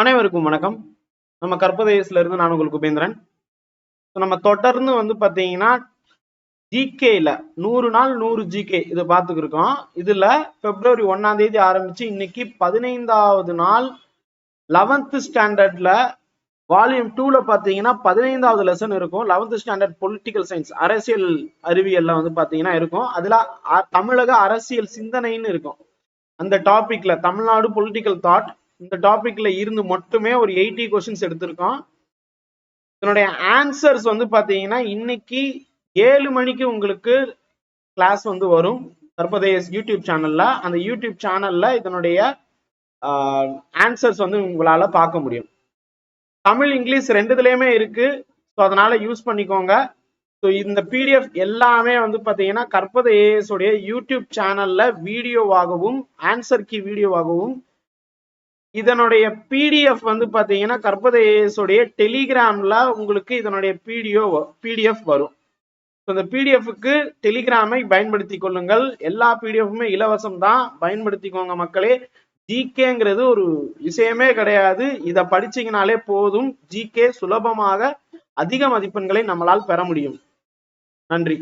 அனைவருக்கும் வணக்கம். நம்ம கற்பதேசத்துல இருந்து நான் உங்களுக்கு உபேந்திரன். நம்ம தொடர்ந்து வந்து பாத்தீங்கன்னா ஜிகேல நூறு நாள் நூறு ஜிகே இதை பார்த்துக்கிருக்கோம். இதுல பிப்ரவரி ஒன்னாம் தேதி ஆரம்பிச்சு இன்னைக்கு பதினைந்தாவது நாள் லெவன்த் ஸ்டாண்டர்ட்ல வால்யூம் டூல பாத்தீங்கன்னா பதினைந்தாவது லெசன் இருக்கும். லெவன்த் ஸ்டாண்டர்ட் பொலிட்டிக்கல் சயின்ஸ் அரசியல் அறிவியல்ல வந்து பாத்தீங்கன்னா இருக்கும். அதுல தமிழக அரசியல் சிந்தனைன்னு இருக்கும். அந்த டாபிக்ல தமிழ்நாடு பொலிட்டிக்கல் தாட் இந்த டாபிக்ல இருந்து மட்டுமே ஒரு எயிட்டி கொஸ்டின்ஸ் எடுத்திருக்கோம். இதனுடைய ஆன்சர்ஸ் வந்து பாத்தீங்கன்னா இன்னைக்கு ஏழு மணிக்கு உங்களுக்கு கிளாஸ் வந்து வரும். தற்போதைய யூடியூப் சேனல்ல அந்த யூடியூப் சேனல்ல இதனுடைய ஆன்சர்ஸ் வந்து உங்களால பார்க்க முடியும். தமிழ் இங்கிலீஷ் ரெண்டுதுலயுமே இருக்கு. ஸோ அதனால யூஸ் பண்ணிக்கோங்க. ஸோ இந்த பிடிஎஃப் எல்லாமே வந்து பார்த்தீங்கன்னா கற்பத ஏஎஸ் உடைய யூடியூப் சேனல்ல வீடியோவாகவும் ஆன்சர் கீ வீடியோவாகவும் இதனுடைய பிடிஎஃப் வந்து பாத்தீங்கன்னா கற்பது டெலிகிராம்ல உங்களுக்கு இதனுடைய பிடிஓ பிடிஎஃப் வரும். இந்த பிடிஎஃப்க்கு டெலிகிராமை பயன்படுத்தி கொள்ளுங்கள். எல்லா பிடிஎஃப்புமே இலவசம் தான் பயன்படுத்திக்கோங்க மக்களே. ஜிகேங்கிறது ஒரு விஷயமே கிடையாது. இதை படிச்சீங்கனாலே போதும். ஜிகே சுலபமாக அதிக மதிப்பெண்களை நம்மளால் பெற முடியும். நன்றி.